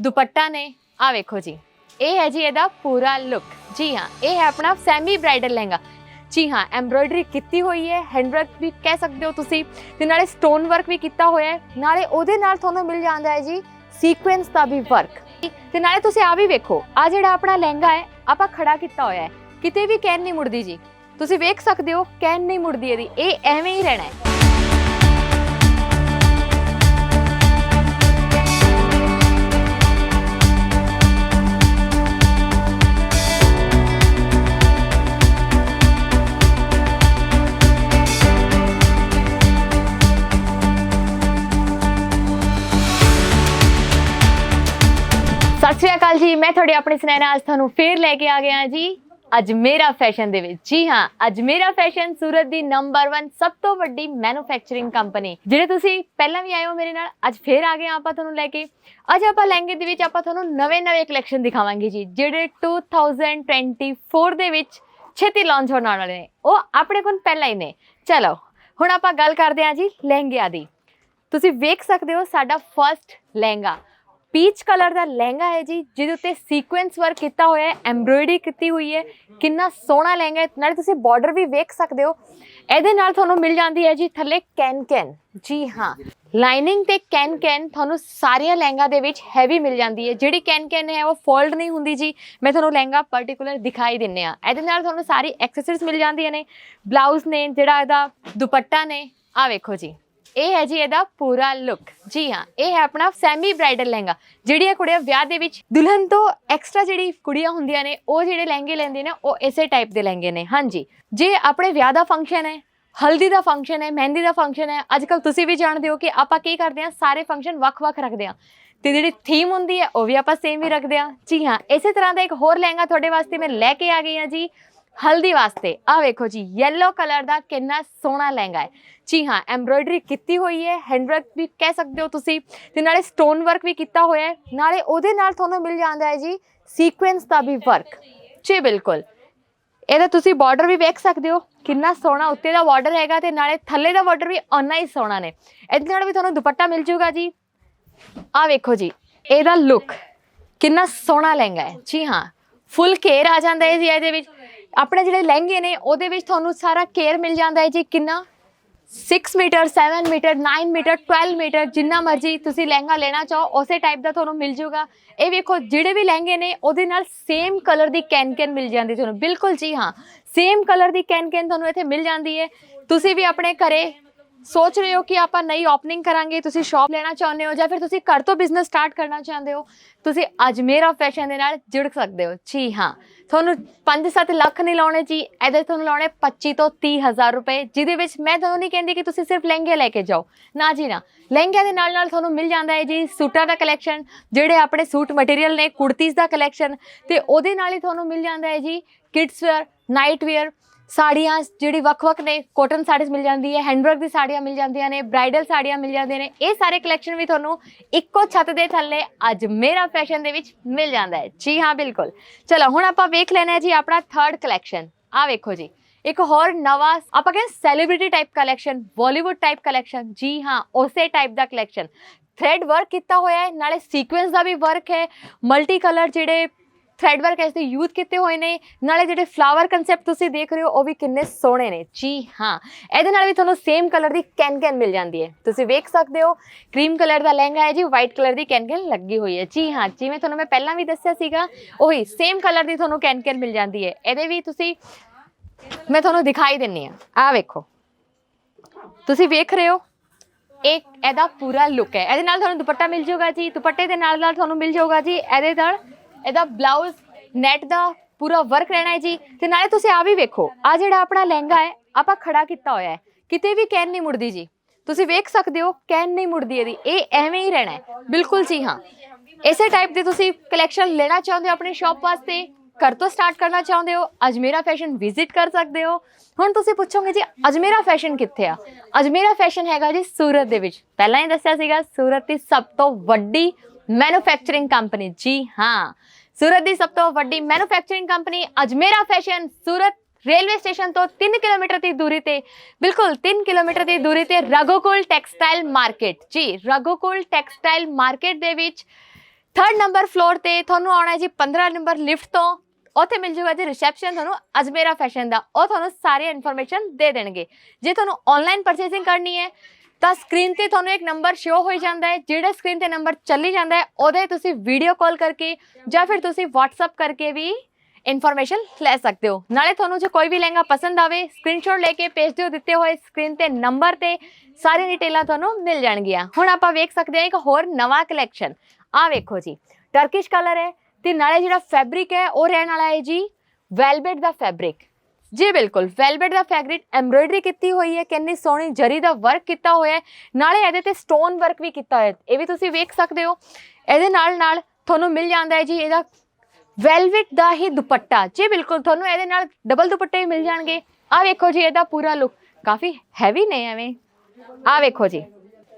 ਦੁਪੱਟਾ ਨੇ, ਆ ਵੇਖੋ ਜੀ। ਇਹ ਹੈ ਜੀ ਇਹਦਾ ਪੂਰਾ ਲੁੱਕ ਜੀ ਹਾਂ, ਇਹ ਹੈ ਆਪਣਾ ਸੈਮੀ ਬ੍ਰਾਈਡਲ ਲਹਿੰਗਾ। ਜੀ ਹਾਂ ਐਮਬ੍ਰੋਇਡਰੀ ਕੀਤੀ ਹੋਈ ਹੈ ਹੈਂਡ ਵਰਕ ਵੀ ਕਹਿ ਸਕਦੇ ਹੋ ਤੁਸੀਂ। ਤੇ ਨਾਲੇ ਸਟੋਨ ਵਰਕ ਵੀ ਕੀਤਾ ਹੋਇਆ ਹੈ। ਨਾਲੇ ਉਹਦੇ ਨਾਲ ਤੁਹਾਨੂੰ ਮਿਲ ਜਾਂਦਾ ਹੈ ਜੀ ਸੀਕੁਐਂਸ ਦਾ ਵੀ ਵਰਕ ਤੇ ਨਾਲੇ ਤੁਸੀਂ ਆ ਵੀ ਵੇਖੋ ਆ ਜਿਹੜਾ ਆਪਣਾ ਲਹਿੰਗਾ ਹੈ, ਆਪਾਂ ਖੜਾ ਕੀਤਾ ਹੋਇਆ ਹੈ। ਕਿਤੇ ਵੀ ਕਹਿਣ ਨਹੀਂ ਮੁੜਦੀ ਜੀ। ਤੁਸੀਂ ਵੇਖ ਸਕਦੇ ਹੋ ਕਹਿਣ ਨਹੀਂ ਮੁੜਦੀ ਇਹਦੀ। ਇਹ ਐਵੇਂ ਹੀ ਰਹਿਣਾ ਹੈ। ਤੁਹਾਡੇ ਆਪਣੇ ਸੁਨੈਣਾ ਅੱਜ ਤੁਹਾਨੂੰ ਫੇਰ ਲੈ ਕੇ ਆ ਗਿਆ ਜੀ। ਅੱਜ ਮੇਰਾ ਫੈਸ਼ਨ ਦੇ ਵਿੱਚ। ਜੀ ਹਾਂ, ਅੱਜ ਮੇਰਾ ਫੈਸ਼ਨ ਸੂਰਤ ਦੀ ਨੰਬਰ 1 ਸਭ ਤੋਂ ਵੱਡੀ ਮੈਨੂਫੈਕਚਰਿੰਗ ਕੰਪਨੀ ਜਿਹੜੇ ਤੁਸੀਂ ਪਹਿਲਾਂ ਵੀ ਆਏ ਹੋ ਮੇਰੇ ਨਾਲ, ਅੱਜ ਫੇਰ ਆ ਗਏ ਹਾਂ ਆਪਾਂ ਤੁਹਾਨੂੰ ਲੈ ਕੇ। ਅੱਜ ਆਪਾਂ ਲਹਿੰਗੇ ਦੇ ਵਿੱਚ ਆਪਾਂ ਤੁਹਾਨੂੰ ਨਵੇਂ-ਨਵੇਂ ਕਲੈਕਸ਼ਨ ਦਿਖਾਵਾਂਗੇ ਜੀ, ਜਿਹੜੇ 2024 ਦੇ ਵਿੱਚ ਛੇਤੀ ਲਾਂਚ ਹੋਣ ਵਾਲੇ ਨੇ। ਉਹ ਆਪਣੇ ਕੋਲ ਪਹਿਲਾਂ ਹੀ ਨੇ। ਚਲੋ, ਹੁਣ ਆਪਾਂ ਗੱਲ ਕਰਦੇ ਹਾਂ ਜੀ ਲਹਿੰਗਿਆਂ ਦੀ। ਤੁਸੀਂ ਵੇਖ ਸਕਦੇ ਹੋ ਸਾਡਾ ਫਰਸਟ ਲਹਿੰਗਾ। ਪੀਚ ਕਲਰ ਦਾ ਲਹਿੰਗਾ ਹੈ ਜੀ, ਜਿਹਦੇ ਉੱਤੇ ਸੀਕੁਐਂਸ ਵਰਕ ਕੀਤਾ ਹੋਇਆ ਹੈ ਐਮਬ੍ਰੋਇਡਰੀ ਕੀਤੀ ਹੋਈ ਹੈ, ਕਿੰਨਾ ਸੋਹਣਾ ਲਹਿੰਗਾ ਹੈ, ਨਾਲੇ ਤੁਸੀਂ ਬਾਰਡਰ ਵੀ ਵੇਖ ਸਕਦੇ ਹੋ। ਇਹਦੇ ਨਾਲ ਤੁਹਾਨੂੰ ਮਿਲ ਜਾਂਦੀ ਹੈ ਜੀ ਥੱਲੇ ਕੈਨ ਕੈਨ। ਜੀ ਹਾਂ ਲਾਈਨਿੰਗ ਤੇ ਕੈਨ ਕੈਨ ਤੁਹਾਨੂੰ ਸਾਰੀਆਂ ਲਹਿੰਗਾ ਦੇ ਵਿੱਚ ਹੈਵੀ ਮਿਲ ਜਾਂਦੀ ਹੈ। ਜਿਹੜੀ ਕੈਨ ਕੈਨ ਹੈ, ਉਹ ਫੋਲਡ ਨਹੀਂ ਹੁੰਦੀ ਜੀ। ਮੈਂ ਤੁਹਾਨੂੰ ਲਹਿੰਗਾ ਪਾਰਟਿਕੂਲਰ ਦਿਖਾਈ ਦਿੰਨੇ ਆ ਇਹਦੇ ਨਾਲ ਤੁਹਾਨੂੰ ਸਾਰੀ ਐਕਸੈਸਰੀਜ਼ ਮਿਲ ਜਾਂਦੀਆਂ ਨੇ। ਬਲਾਊਜ਼ ਨੇ, ਜਿਹੜਾ ਇਹਦਾ ਦੁਪੱਟਾ ਨੇ ਆ ਵੇਖੋ ਜੀ। ਇਹ ਹੈ ਜੀ ਇਹਦਾ ਪੂਰਾ ਲੁੱਕ ਜੀ ਹਾਂ, ਇਹ ਹੈ ਆਪਣਾ ਸੈਮੀ ਬ੍ਰਾਈਡਲ ਲਹਿੰਗਾ ਜਿਹੜੀਆਂ ਕੁੜੀਆਂ ਵਿਆਹ ਦੇ ਵਿੱਚ ਦੁਲਹਨ ਤੋਂ ਐਕਸਟਰਾ ਜਿਹੜੀ ਕੁੜੀਆਂ ਹੁੰਦੀਆਂ ਨੇ, ਉਹ ਜਿਹੜੇ ਲਹਿੰਗੇ ਲੈਂਦੇ ਨੇ, ਉਹ ਇਸੇ ਟਾਈਪ ਦੇ ਲਹਿੰਗੇ ਨੇ। ਹਾਂਜੀ, ਜੇ ਆਪਣੇ ਵਿਆਹ ਦਾ ਫੰਕਸ਼ਨ ਹੈ, ਹਲਦੀ ਦਾ ਫੰਕਸ਼ਨ ਹੈ, ਮਹਿੰਦੀ ਦਾ ਫੰਕਸ਼ਨ ਹੈ ਅੱਜ ਕੱਲ ਤੁਸੀਂ ਵੀ ਜਾਣਦੇ ਹੋ ਕਿ ਆਪਾਂ ਕੀ ਕਰਦੇ ਹਾਂ, ਸਾਰੇ ਫੰਕਸ਼ਨ ਵੱਖ-ਵੱਖ ਰੱਖਦੇ ਹਾਂ। ਤੇ ਜਿਹੜੀ ਥੀਮ ਹੁੰਦੀ ਹੈ, ਉਹ ਵੀ ਆਪਾਂ ਸੇਮ ਹੀ ਰੱਖਦੇ ਹਾਂ। ਜੀ ਹਾਂ, ਇਸੇ ਤਰ੍ਹਾਂ ਦਾ ਇੱਕ ਹੋਰ ਲਹਿੰਗਾ ਤੁਹਾਡੇ ਵਾਸਤੇ ਮੈਂ ਲੈ ਕੇ ਆ ਗਈ ਹਾਂ ਜੀ। ਹਲਦੀ ਵਾਸਤੇ। ਆ ਵੇਖੋ ਜੀ, yellow ਕਲਰ ਦਾ ਕਿੰਨਾ ਸੋਹਣਾ ਲਹਿੰਗਾ ਹੈ। ਜੀ ਹਾਂ ਐਮਬ੍ਰੋਇਡਰੀ ਕੀਤੀ ਹੋਈ ਹੈ ਹੈਂਡ ਵਰਕ ਵੀ ਕਹਿ ਸਕਦੇ ਹੋ ਤੁਸੀਂ। ਤੇ ਨਾਲੇ ਸਟੋਨ ਵਰਕ ਵੀ ਕੀਤਾ ਹੋਇਆ ਹੈ। ਨਾਲੇ ਉਹਦੇ ਨਾਲ ਤੁਹਾਨੂੰ ਮਿਲ ਜਾਂਦਾ ਹੈ ਜੀ ਸੀਕੁਐਂਸ ਦਾ ਵੀ ਵਰਕ ਜੀ, ਬਿਲਕੁਲ। ਇਹਦਾ ਤੁਸੀਂ ਬਾਰਡਰ ਵੀ ਵੇਖ ਸਕਦੇ ਹੋ, ਕਿੰਨਾ ਸੋਹਣਾ, ਉੱਤੇ ਦਾ ਬਾਰਡਰ ਹੈਗਾ ਤੇ ਨਾਲੇ ਥੱਲੇ ਦਾ ਬਾਰਡਰ ਵੀ ਓਨਾ ਹੀ ਸੋਹਣਾ ਨੇ। ਇਹਦੇ ਨਾਲ ਵੀ ਤੁਹਾਨੂੰ ਦੁਪੱਟਾ ਮਿਲ ਜਾਊਗਾ ਜੀ। ਆ ਵੇਖੋ ਜੀ, ਇਹਦਾ ਲੁੱਕ ਕਿੰਨਾ ਸੋਹਣਾ ਲਹਿੰਗਾ ਹੈ। ਜੀ ਹਾਂ ਫੁੱਲ ਕੇਅਰ ਆ ਜਾਂਦਾ ਹੈ ਜੀ ਇਹਦੇ ਵਿੱਚ। ਆਪਣੇ ਜਿਹੜੇ ਲਹਿੰਗੇ ਨੇ, ਉਹਦੇ ਵਿੱਚ ਤੁਹਾਨੂੰ ਸਾਰਾ ਕੇਅਰ ਮਿਲ ਜਾਂਦਾ ਹੈ ਜੀ ਕਿੰਨਾ? 6 ਮੀਟਰ 7 ਮੀਟਰ 9 ਮੀਟਰ 12 ਮੀਟਰ ਜਿੰਨਾ ਮਰਜ਼ੀ ਤੁਸੀਂ ਲਹਿੰਗਾ ਲੈਣਾ ਚਾਹੋ, ਉਸੇ ਟਾਈਪ ਦਾ ਤੁਹਾਨੂੰ ਮਿਲ ਜਾਊਗਾ। ਇਹ ਵੇਖੋ, ਜਿਹੜੇ ਵੀ ਲਹਿੰਗੇ ਨੇ, ਉਹਦੇ ਨਾਲ ਸੇਮ ਕਲਰ ਦੀ ਕੈਨ ਕੈਨ ਮਿਲ ਜਾਂਦੀ ਤੁਹਾਨੂੰ। ਬਿਲਕੁਲ ਜੀ ਹਾਂ ਸੇਮ ਕਲਰ ਦੀ ਕੈਨ ਕੈਨ ਤੁਹਾਨੂੰ ਇੱਥੇ ਮਿਲ ਜਾਂਦੀ ਹੈ। ਤੁਸੀਂ ਵੀ ਆਪਣੇ ਘਰੇ ਸੋਚ ਰਹੇ ਹੋ ਕਿ ਆਪਾਂ ਨਈ ਓਪਨਿੰਗ ਕਰਾਂਗੇ, ਤੁਸੀਂ ਸ਼ਾਪ ਲੈਣਾ ਚਾਹੁੰਦੇ ਹੋ ਜਾਂ ਫਿਰ ਤੁਸੀਂ ਘਰ ਤੋਂ ਬਿਜ਼ਨਸ ਸਟਾਰਟ ਕਰਨਾ ਚਾਹੁੰਦੇ ਹੋ, ਤੁਸੀਂ ਅੱਜ ਮੇਰਾ ਫੈਸ਼ਨ ਦੇ ਨਾਲ ਜੁੜ ਸਕਦੇ ਹੋ। ਜੀ ਹਾਂ, ਤੁਹਾਨੂੰ 5-7 ਲੱਖ ਨਹੀਂ ਲਾਉਣੇ ਜੀ, ਇਹਦੇ ਤੁਹਾਨੂੰ ਲਾਉਣੇ 25 ਤੋਂ 30 ਹਜ਼ਾਰ ਰੁਪਏ, ਜਿਹਦੇ ਵਿੱਚ ਮੈਂ ਤੁਹਾਨੂੰ ਨਹੀਂ ਕਹਿੰਦੀ ਕਿ ਤੁਸੀਂ ਸਿਰਫ ਲਹਿੰਗੇ ਲੈ ਕੇ ਜਾਓ। ਨਾ ਜੀ ਨਾ, ਲਹਿੰਗਿਆਂ ਦੇ ਨਾਲ ਨਾਲ ਤੁਹਾਨੂੰ ਮਿਲ ਜਾਂਦਾ ਹੈ ਜੀ ਸੂਟਾਂ ਦਾ ਕਲੈਕਸ਼ਨ ਜਿਹੜੇ ਆਪਣੇ ਸੂਟ ਮਟੀਰੀਅਲ ਨੇ, ਕੁੜਤੀਜ਼ ਦਾ ਕਲੈਕਸ਼ਨ ਤੇ ਉਹਦੇ ਨਾਲ ਹੀ ਤੁਹਾਨੂੰ ਮਿਲ ਜਾਂਦਾ ਹੈ ਜੀ ਕਿਡਸ ਵੇਅਰ ਨਾਈਟ ਵੇਅਰ ਸਾੜੀਆਂ ਜਿਹੜੀ ਵੱਖ-ਵੱਖ ਨੇ ਕਾਟਨ ਸਾੜੀਜ਼ ਮਿਲ ਜਾਂਦੀ ਹੈ ਹੈਂਡਵਰਕ ਦੀ ਸਾੜੀਆਂ ਮਿਲ ਜਾਂਦੀਆਂ ਨੇ ਬ੍ਰਾਈਡਲ ਸਾੜੀਆਂ ਮਿਲ ਜਾਂਦੀਆਂ ਨੇ, ਇਹ ਸਾਰੇ ਕਲੈਕਸ਼ਨ ਵੀ ਤੁਹਾਨੂੰ ਇੱਕੋ ਛੱਤ ਦੇ ਥੱਲੇ ਅੱਜ ਮੇਰਾ ਫੈਸ਼ਨ ਦੇ ਵਿੱਚ ਮਿਲ ਜਾਂਦਾ ਹੈ। ਜੀ ਹਾਂ, ਬਿਲਕੁਲ। ਚਲੋ, ਹੁਣ ਆਪਾਂ ਵੇਖ ਲੈਣਾ ਹੈ ਜੀ ਆਪਣਾ ਥਰਡ ਕਲੈਕਸ਼ਨ ਆ ਵੇਖੋ ਜੀ, ਇੱਕ ਹੋਰ ਨਵਾਂ, ਆਪਾਂ ਕਹਿੰਦੇ celebrity type collection Bollywood type collection ਜੀ ਹਾਂ, ਉਸੇ ਟਾਈਪ ਦਾ ਕਲੈਕਸ਼ਨ ਥ੍ਰੈਡ ਵਰਕ ਕੀਤਾ ਹੋਇਆ ਹੈ, ਨਾਲੇ ਸੀਕੁਐਂਸ ਦਾ ਵੀ ਵਰਕ ਹੈ ਮਲਟੀ ਕਲਰ ਜਿਹੜੇ ਥ੍ਰੈਡ ਵਰਕ ਇਸ ਦੇ ਯੂਜ਼ ਕੀਤੇ ਹੋਏ ਨੇ। ਨਾਲੇ ਜਿਹੜੇ ਫਲਾਵਰ ਕਨਸੈਪਟ ਤੁਸੀਂ ਦੇਖ ਰਹੇ ਹੋ, ਉਹ ਵੀ ਕਿੰਨੇ ਸੋਹਣੇ ਨੇ। ਜੀ ਹਾਂ, ਇਹਦੇ ਨਾਲ ਵੀ ਤੁਹਾਨੂੰ ਸੇਮ ਕਲਰ ਦੀ ਕੈਨ ਮਿਲ ਜਾਂਦੀ ਹੈ। ਤੁਸੀਂ ਵੇਖ ਸਕਦੇ ਹੋ ਕਰੀਮ ਕਲਰ ਦਾ ਲਹਿੰਗਾ ਹੈ ਜੀ ਵਾਈਟ ਕਲਰ ਦੀ ਕੈਨ ਲੱਗੀ ਹੋਈ ਹੈ। ਜੀ ਹਾਂ, ਜਿਵੇਂ ਤੁਹਾਨੂੰ ਮੈਂ ਪਹਿਲਾਂ ਵੀ ਦੱਸਿਆ ਸੀਗਾ, ਉਹੀ ਸੇਮ ਕਲਰ ਦੀ ਤੁਹਾਨੂੰ ਕੈਨ ਮਿਲ ਜਾਂਦੀ ਹੈ। ਇਹਦੇ ਵੀ ਤੁਸੀਂ, ਮੈਂ ਤੁਹਾਨੂੰ ਦਿਖਾਈ ਦਿੰਨੀ ਆ ਆ ਵੇਖੋ। ਤੁਸੀਂ ਵੇਖ ਰਹੇ ਹੋ, ਇੱਕ ਇਹਦਾ ਪੂਰਾ ਲੁੱਕ ਹੈ। ਇਹਦੇ ਨਾਲ ਤੁਹਾਨੂੰ ਦੁਪੱਟਾ ਮਿਲ ਜਾਊਗਾ ਜੀ, ਦੁਪੱਟੇ ਦੇ ਨਾਲ ਨਾਲ ਤੁਹਾਨੂੰ ਮਿਲ ਜਾਊਗਾ ਜੀ, ਇਹਦੇ ਨਾਲ ਇਹਦਾ ਬਲਾਊਜ਼ ਨੈਟ ਦਾ ਪੂਰਾ ਵਰਕ ਰਹਿਣਾ ਹੈ ਜੀ। ਤੇ ਨਾਲੇ ਤੁਸੀਂ ਆ ਵੀ ਵੇਖੋ ਆ ਜਿਹੜਾ ਆਪਣਾ ਲਹਿੰਗਾ ਹੈ, ਆਪਾਂ ਖੜਾ ਕੀਤਾ ਹੋਇਆ ਹੈ। ਕਿਤੇ ਵੀ ਕੈਨ ਨਹੀਂ ਮੁੜਦੀ ਜੀ। ਤੁਸੀਂ ਵੇਖ ਸਕਦੇ ਹੋ, ਕੈਨ ਨਹੀਂ ਮੁੜਦੀ ਇਹਦੀ। ਇਹ ਐਵੇਂ ਹੀ ਰਹਿਣਾ ਹੈ। ਬਿਲਕੁਲ ਜੀ ਹਾਂ। ਇਸੇ ਟਾਈਪ ਦੇ ਤੁਸੀਂ ਕਲੈਕਸ਼ਨ ਲੈਣਾ ਚਾਹੁੰਦੇ ਹੋ ਆਪਣੀ ਸ਼ਾਪ ਵਾਸਤੇ, ਘਰ ਤੋਂ ਸਟਾਰਟ ਕਰਨਾ ਚਾਹੁੰਦੇ ਹੋ, ਅਜਮੇਰਾ ਫੈਸ਼ਨ ਵਿਜ਼ਿਟ ਕਰ ਸਕਦੇ ਹੋ। ਹੁਣ ਤੁਸੀਂ ਪੁੱਛੋਗੇ ਜੀ, ਅਜਮੇਰਾ ਫੈਸ਼ਨ ਕਿੱਥੇ ਆ? ਅਜਮੇਰਾ ਫੈਸ਼ਨ ਹੈਗਾ ਜੀ ਸੂਰਤ ਦੇ ਵਿੱਚ। ਪਹਿਲਾਂ ਹੀ ਦੱਸਿਆ ਸੀਗਾ, ਸੂਰਤ ਦੀ ਸਭ ਤੋਂ ਵੱਡੀ ਮੈਨੂਫੈਕਚਰਿੰਗ ਕੰਪਨੀ ਜੀ ਹਾਂ ਸੂਰਤ ਦੀ ਸਭ ਤੋਂ ਵੱਡੀ manufacturing company Ajmera fashion Surat railway station ਤੋਂ 3 ਕਿਲੋਮੀਟਰ ਦੀ ਦੂਰੀ ਤੇ ਬਿਲਕੁਲ 3 ਕਿਲੋਮੀਟਰ ਦੀ ਦੂਰੀ ਤੇ ਰਗੋਕੁਲ ਟੈਕਸਟਾਈਲ ਮਾਰਕੀਟ ਜੀ ਰਗੋਕੁਲ ਟੈਕਸਟਾਈਲ ਮਾਰਕੀਟ ਦੇ ਵਿੱਚ 3rd ਨੰਬਰ ਫਲੋਰ ਤੇ ਤੁਹਾਨੂੰ ਆਉਣਾ ਹੈ ਜੀ 15 ਨੰਬਰ ਲਿਫਟ ਤੋਂ ਉੱਥੇ ਮਿਲ ਜੂਗਾ ਜੀ ਰਿਸੈਪਸ਼ਨ ਤੁਹਾਨੂੰ ਅਜਮੇਰਾ ਫੈਸ਼ਨ ਦਾ ਉਹ ਤੁਹਾਨੂੰ ਸਾਰੀ ਇਨਫੋਰਮੇਸ਼ਨ ਦੇ ਦੇਣਗੇ ਜੇ ਤੁਹਾਨੂੰ ਆਨਲਾਈਨ ਪਰਚੇਸਿੰਗ ਕਰਨੀ ਹੈ ਤਾਂ ਸਕਰੀਨ ਤੇ ਤੁਹਾਨੂੰ ਇੱਕ ਨੰਬਰ ਸ਼ੋ ਹੋਈ ਜਾਂਦਾ ਹੈ, ਜਿਹੜਾ ਸਕਰੀਨ ਤੇ ਨੰਬਰ ਚੱਲੀ ਜਾਂਦਾ ਹੈ, ਉਹਦੇ ਤੁਸੀਂ ਵੀਡੀਓ ਕਾਲ ਕਰਕੇ ਜਾਂ ਫਿਰ ਤੁਸੀਂ WhatsApp ਕਰਕੇ ਵੀ ਇਨਫੋਰਮੇਸ਼ਨ ਲੈ ਸਕਦੇ ਹੋ। ਨਾਲੇ ਤੁਹਾਨੂੰ ਜੇ ਕੋਈ ਵੀ ਲਹਿੰਗਾ ਪਸੰਦ ਆਵੇ ਸਕਰੀਨਸ਼ਾਟ ਲੈ ਕੇ ਭੇਜ ਦਿਓ, ਦਿੱਤੇ ਹੋਏ ਸਕਰੀਨ ਤੇ ਨੰਬਰ ਤੇ ਸਾਰੀਆਂ ਡਿਟੇਲਾਂ ਤੁਹਾਨੂੰ ਮਿਲ ਜਾਣਗੀਆਂ। ਹੁਣ ਆਪਾਂ ਵੇਖ ਸਕਦੇ ਹਾਂ ਇੱਕ ਹੋਰ ਨਵਾਂ ਕਲੈਕਸ਼ਨ ਆ ਵੇਖੋ ਜੀ ਟਰਕਿਸ਼ ਕਲਰ ਹੈ ਤੇ ਨਾਲੇ ਜਿਹੜਾ ਫੈਬਰਿਕ ਹੈ, ਉਹ ਰਹਿਣ ਵਾਲਾ ਹੈ ਜੀ ਵੈਲਵਟ ਦਾ ਫੈਬਰਿਕ ਜੀ ਬਿਲਕੁਲ ਵੈਲਵਟ ਦਾ ਫੈਬਰਿਕ ਐਮਬ੍ਰੋਇਡਰੀ ਕੀਤੀ ਹੋਈ ਹੈ, ਕਿੰਨੀ ਸੋਹਣੀ ਜਰੀ ਦਾ ਵਰਕ ਕੀਤਾ ਹੋਇਆ ਹੈ, ਨਾਲੇ ਇਹਦੇ ਤੇ ਸਟੋਨ ਵਰਕ ਵੀ ਕੀਤਾ ਹੋਇਆ ਇਹ ਵੀ ਤੁਸੀਂ ਵੇਖ ਸਕਦੇ ਹੋ, ਇਹਦੇ ਨਾਲ ਨਾਲ ਤੁਹਾਨੂੰ ਮਿਲ ਜਾਂਦਾ ਹੈ ਜੀ ਇਹਦਾ ਵੈਲਵਟ ਦਾ ਹੀ ਦੁਪੱਟਾ, ਜੀ ਬਿਲਕੁਲ, ਤੁਹਾਨੂੰ ਇਹਦੇ ਨਾਲ ਡਬਲ ਦੁਪੱਟੇ ਵੀ ਮਿਲ ਜਾਣਗੇ ਆ ਵੇਖੋ ਜੀ ਇਹਦਾ ਪੂਰਾ ਲੁੱਕ ਕਾਫੀ ਹੈਵੀ ਨੇ ਐਵੇਂ ਆ ਵੇਖੋ ਜੀ,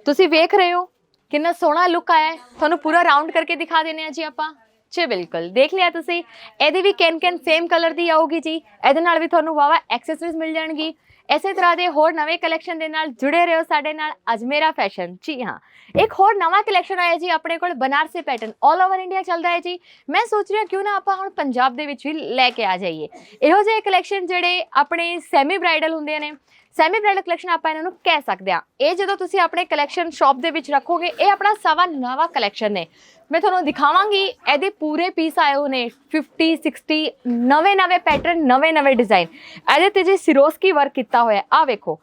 ਤੁਸੀਂ ਵੇਖ ਰਹੇ ਹੋ ਕਿੰਨਾ ਸੋਹਣਾ ਲੁੱਕ ਆਇਆ ਤੁਹਾਨੂੰ ਪੂਰਾ ਰਾਉਂਡ ਕਰਕੇ ਦਿਖਾ ਦਿੰਨੇ ਆ ਜੀ ਆਪਾਂ। ਜੀ ਬਿਲਕੁਲ। ਦੇਖ ਲਿਆ ਤੁਸੀਂ, ਇਹਦੇ ਵੀ ਕੈਨ ਕੈਨ ਸੇਮ ਕਲਰ ਦੀ ਆਊਗੀ ਜੀ। ਇਹਦੇ ਨਾਲ ਵੀ ਤੁਹਾਨੂੰ ਵਾਵਾ ਐਕਸੈਸਰੀਜ਼ ਮਿਲ ਜਾਣਗੀ। ਇਸੇ ਤਰ੍ਹਾਂ ਦੇ ਹੋਰ ਨਵੇਂ ਕਲੈਕਸ਼ਨ ਦੇ ਨਾਲ ਜੁੜੇ ਰਹੋ ਸਾਡੇ ਨਾਲ ਅਜਮੇਰਾ ਫੈਸ਼ਨ ਜੀ ਹਾਂ, ਇੱਕ ਹੋਰ ਨਵਾਂ ਕਲੈਕਸ਼ਨ ਆਇਆ ਜੀ ਆਪਣੇ ਕੋਲ, ਬਨਾਰਸੀ ਪੈਟਰਨ 올 ਓਵਰ ਇੰਡੀਆ ਚੱਲਦਾ ਹੈ ਜੀ। ਮੈਂ ਸੋਚ ਰਿਹਾ ਕਿਉਂ ਨਾ ਆਪਾਂ ਹੁਣ ਪੰਜਾਬ ਦੇ ਵਿੱਚ ਵੀ ਲੈ ਕੇ ਆ ਜਾਈਏ। ਇਹੋ ਜਿਹੇ ਕਲੈਕਸ਼ਨ ਜਿਹੜੇ ਆਪਣੇ ਸੈਮੀ ਬ੍ਰਾਈਡਲ ਹੁੰਦੇ ਨੇ ਸੈਮੀ ਬ੍ਰਾਈਡਲ ਕਲੈਕਸ਼ਨ ਆਪਾਂ ਇਹਨਾਂ ਨੂੰ ਕਹਿ ਸਕਦੇ ਹਾਂ। ਇਹ ਜਦੋਂ ਤੁਸੀਂ ਆਪਣੇ ਕਲੈਕਸ਼ਨ ਸ਼ਾਪ ਦੇ ਵਿੱਚ ਰੱਖੋਗੇ, ਇਹ ਆਪਣਾ ਸਵਾ ਨਵਾਂ ਕਲੈਕਸ਼ਨ ਨੇ। ਮੈਂ ਤੁਹਾਨੂੰ ਦਿਖਾਵਾਂਗੀ, ਇਹਦੇ ਪੂਰੇ ਪੀਸ ਆਏ ਹੋਏ ਨੇ। 50 60 ਨਵੇਂ ਨਵੇਂ ਪੈਟਰਨ ਨਵੇਂ ਨਵੇਂ ਡਿਜ਼ਾਈਨ ਇਹਦੇ ਤੇ ਜੇ ਸਿਰੋਸਕੀ ਵਰਕ ਕੀਤਾ ਹੋਇਆ ਆ ਵੇਖੋ।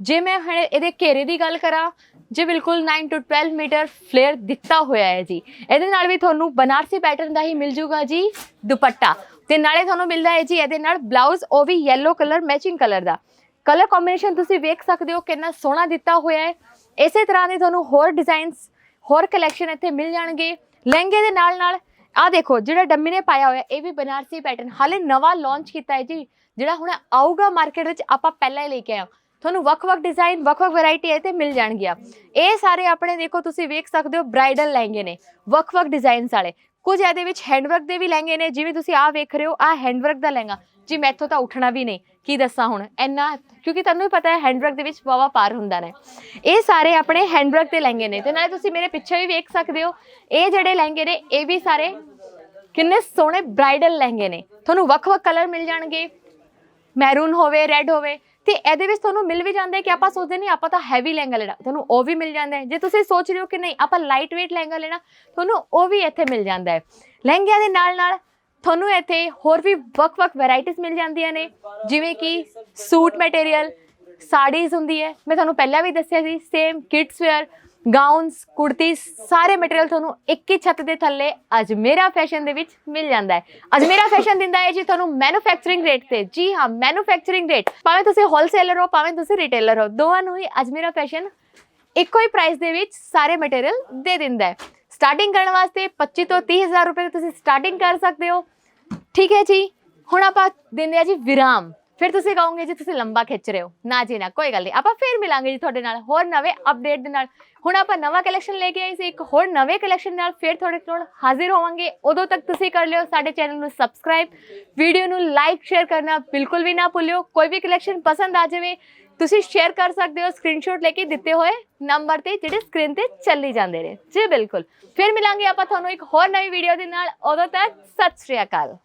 ਜੇ ਮੈਂ ਹੁਣ ਇਹਦੇ ਘੇਰੇ ਦੀ ਗੱਲ ਕਰਾਂ, ਜੇ ਬਿਲਕੁਲ 9 ਤੋਂ 12 ਮੀਟਰ ਫਲੇਅਰ ਦਿੱਤਾ ਹੋਇਆ ਹੈ ਜੀ। ਇਹਦੇ ਨਾਲ ਵੀ ਤੁਹਾਨੂੰ ਬਨਾਰਸੀ ਪੈਟਰਨ ਦਾ ਹੀ ਮਿਲ ਜੂਗਾ ਜੀ, ਦੁਪੱਟਾ। ਤੇ ਨਾਲੇ ਤੁਹਾਨੂੰ ਮਿਲਦਾ ਹੈ ਜੀ, ਇਹਦੇ ਨਾਲ ਬਲਾਊਜ਼ ਉਹ ਵੀ yellow ਕਲਰ ਮੈਚਿੰਗ ਕਲਰ ਦਾ। ਕਲਰ ਕੰਬੀਨੇਸ਼ਨ ਤੁਸੀਂ ਵੇਖ ਸਕਦੇ ਹੋ ਕਿੰਨਾ ਸੋਹਣਾ ਦਿੱਤਾ ਹੋਇਆ ਹੈ। ਇਸੇ ਤਰ੍ਹਾਂ ਦੇ ਤੁਹਾਨੂੰ ਹੋਰ ਡਿਜ਼ਾਈਨਸ ਹੋਰ ਕਲੈਕਸ਼ਨ ਇੱਥੇ ਮਿਲ ਜਾਣਗੇ। ਲਹਿੰਗੇ ਦੇ ਨਾਲ ਨਾਲ ਆ ਦੇਖੋ, ਜਿਹੜਾ ਡੰਮੀ ਨੇ ਪਾਇਆ ਹੋਇਆ, ਇਹ ਵੀ ਬਨਾਰਸੀ ਪੈਟਰਨ ਹਾਲੇ ਨਵਾਂ ਲਾਂਚ ਕੀਤਾ ਹੈ ਜੀ, ਜਿਹੜਾ ਹੁਣ ਆਊਗਾ ਮਾਰਕੀਟ ਵਿੱਚ ਆਪਾਂ ਪਹਿਲਾਂ ਹੀ ਲੈ ਕੇ ਆਇਆ ਤੁਹਾਨੂੰ ਵੱਖ-ਵੱਖ ਡਿਜ਼ਾਈਨ ਵੱਖ-ਵੱਖ ਵੈਰਾਈਟੀ ਇਹ ਤੇ ਮਿਲ ਜਾਣਗੀਆਂ। ਇਹ ਸਾਰੇ ਆਪਣੇ ਦੇਖੋ, ਤੁਸੀਂ ਵੇਖ ਸਕਦੇ ਹੋ ਬ੍ਰਾਈਡਲ ਲਹਿੰਗੇ ਨੇ, ਵੱਖ-ਵੱਖ ਡਿਜ਼ਾਈਨਸ ਵਾਲੇ। ਕੁਝ ਇਹਦੇ ਵਿੱਚ ਹੈਂਡਵਰਕ ਦੇ ਵੀ ਲਹਿੰਗੇ ਨੇ, ਜਿਵੇਂ ਤੁਸੀਂ ਆਹ ਵੇਖ ਰਹੇ ਹੋ, ਆਹ ਹੈਂਡਵਰਕ ਦਾ ਲਹਿੰਗਾ। ਜੀ ਮੈਥੋਂ ਤਾਂ ਉੱਠਣਾ ਵੀ ਨਹੀਂ। ਕੀ ਦੱਸਾਂ ਹੁਣ? ਇੰਨਾ, ਕਿਉਂਕਿ ਤੁਹਾਨੂੰ ਵੀ ਪਤਾ ਹੈ ਹੈਂਡਵਰਕ ਦੇ ਵਿੱਚ ਵਾਵਾ ਪਾਰ ਹੁੰਦਾ ਨੇ। ਇਹ ਸਾਰੇ ਆਪਣੇ ਹੈਂਡਵਰਕ ਦੇ ਲਹਿੰਗੇ ਨੇ। ਤੇ ਨਾਲੇ ਤੁਸੀਂ ਮੇਰੇ ਪਿੱਛੇ ਵੀ ਵੇਖ ਸਕਦੇ ਹੋ, ਇਹ ਜਿਹੜੇ ਲਹਿੰਗੇ ਨੇ, ਇਹ ਵੀ ਸਾਰੇ ਕਿੰਨੇ ਸੋਹਣੇ ਬ੍ਰਾਈਡਲ ਲਹਿੰਗੇ ਨੇ। ਤੁਹਾਨੂੰ ਵੱਖ-ਵੱਖ ਕਲਰ ਮਿਲ ਜਾਣਗੇ। ਮੈਰੂਨ ਹੋਵੇ ਰੈੱਡ ਹੋਵੇ। ਤੇ ਇਹਦੇ ਵਿੱਚ ਤੁਹਾਨੂੰ ਮਿਲ ਵੀ ਜਾਂਦਾ ਹੈ ਕਿ ਆਪਾਂ ਸੋਚਦੇ ਨਹੀਂ, ਆਪਾਂ ਤਾਂ ਹੈਵੀ ਲਹਿੰਗਾ ਲੈਣਾ। ਤੁਹਾਨੂੰ ਉਹ ਵੀ ਮਿਲ ਜਾਂਦਾ ਹੈ। ਜੇ ਤੁਸੀਂ ਸੋਚ ਰਹੇ ਹੋ ਕਿ ਨਹੀਂ, ਆਪਾਂ ਲਾਈਟ weight ਲਹਿੰਗਾ ਲੈਣਾ, ਤੁਹਾਨੂੰ ਉਹ ਵੀ ਇੱਥੇ ਮਿਲ ਜਾਂਦਾ ਹੈ। ਲਹਿੰਗਿਆਂ ਦੇ ਨਾਲ ਨਾਲ ਤੁਹਾਨੂੰ ਇੱਥੇ ਹੋਰ ਵੀ ਵੱਖ-ਵੱਖ ਵੈਰਾਈਟੀਆਂ ਮਿਲ ਜਾਂਦੀਆਂ ਨੇ, ਜਿਵੇਂ ਕਿ ਸੂਟ ਮਟੀਰੀਅਲ ਸਾੜੀਜ਼ ਹੁੰਦੀ ਹੈ। ਮੈਂ ਤੁਹਾਨੂੰ ਪਹਿਲਾਂ ਵੀ ਦੱਸਿਆ ਸੀ same kids wear gowns kurti ਸਾਰੇ ਮਟੀਰੀਅਲ ਤੁਹਾਨੂੰ ਇੱਕ ਹੀ ਛੱਤ ਦੇ ਥੱਲੇ ਅਜਮੇਰਾ ਫੈਸ਼ਨ ਦੇ ਵਿੱਚ ਮਿਲ ਜਾਂਦਾ ਹੈ। ਅਜਮੇਰਾ ਫੈਸ਼ਨ ਦਿੰਦਾ ਹੈ ਜੀ ਤੁਹਾਨੂੰ ਮੈਨੂਫੈਕਚਰਿੰਗ ਰੇਟ ਤੇ। ਜੀ ਹਾਂ ਮੈਨੂਫੈਕਚਰਿੰਗ ਰੇਟ ਭਾਵੇਂ ਤੁਸੀਂ ਹੋਲਸੇਲਰ ਹੋ, ਭਾਵੇਂ ਤੁਸੀਂ ਰਿਟੇਲਰ ਹੋ, ਦੋਵਾਂ ਨੂੰ ਹੀ ਅਜਮੇਰਾ ਫੈਸ਼ਨ ਇੱਕੋ ਹੀ ਪ੍ਰਾਈਸ ਦੇ ਵਿੱਚ ਸਾਰੇ ਮਟੀਰੀਅਲ ਦੇ ਦਿੰਦਾ ਹੈ। ਸਟਾਰਟਿੰਗ ਕਰਨ ਵਾਸਤੇ 25 ਤੋਂ 30 ਹਜ਼ਾਰ ਰੁਪਏ ਤੋਂ ਤੁਸੀਂ ਸਟਾਰਟਿੰਗ ਕਰ ਸਕਦੇ ਹੋ। ਠੀਕ ਹੈ ਜੀ। ਹੁਣ ਆਪਾਂ ਦਿੰਦੇ ਆ ਜੀ ਵਿਰਾਮ। ਫਿਰ ਤੁਸੀਂ ਕਹੋਗੇ ਜੀ, ਤੁਸੀਂ ਲੰਬਾ ਖਿੱਚ ਰਹੇ ਹੋ। ਨਾ ਜੀ, ਨਾ, ਕੋਈ ਗੱਲ ਨਹੀਂ। ਆਪਾਂ ਫਿਰ ਮਿਲਾਂਗੇ ਜੀ ਤੁਹਾਡੇ ਨਾਲ ਹੋਰ ਨਵੇਂ ਅਪਡੇਟ ਦੇ ਨਾਲ। ਹੁਣ ਆਪਾਂ ਨਵਾਂ ਕਲੈਕਸ਼ਨ ਲੈ ਕੇ ਆਏ ਸੀ, ਇੱਕ ਹੋਰ ਨਵੇਂ ਕਲੈਕਸ਼ਨ ਨਾਲ ਫਿਰ ਤੁਹਾਡੇ ਕੋਲ ਹਾਜ਼ਰ ਹੋਵਾਂਗੇ। ਉਦੋਂ ਤੱਕ ਤੁਸੀਂ ਕਰ ਲਿਓ ਸਾਡੇ ਚੈਨਲ ਨੂੰ ਸਬਸਕ੍ਰਾਈਬ ਵੀਡੀਓ ਨੂੰ ਲਾਈਕ ਸ਼ੇਅਰ ਕਰਨਾ ਬਿਲਕੁਲ ਵੀ ਨਾ ਭੁੱਲਿਓ। ਕੋਈ ਵੀ ਕਲੈਕਸ਼ਨ ਪਸੰਦ ਆ ਜਾਵੇ, ਤੁਸੀਂ ਸ਼ੇਅਰ ਕਰ ਸਕਦੇ ਹੋ ਸਕਰੀਨਸ਼ਾਟ ਲੈ ਕੇ ਦਿੱਤੇ ਹੋਏ ਨੰਬਰ ਤੇ, ਜਿਹੜੇ ਸਕਰੀਨ ਤੇ ਚੱਲੀ ਜਾਂਦੇ ਨੇ। ਜੀ ਬਿਲਕੁਲ। ਫਿਰ ਮਿਲਾਂਗੇ ਆਪਾਂ ਤੁਹਾਨੂੰ ਇੱਕ ਹੋਰ ਨਵੀਂ ਵੀਡੀਓ ਦੇ ਨਾਲ। ਉਦੋਂ ਤੱਕ ਸਤਿ ਸ਼੍ਰੀ ਅਕਾਲ।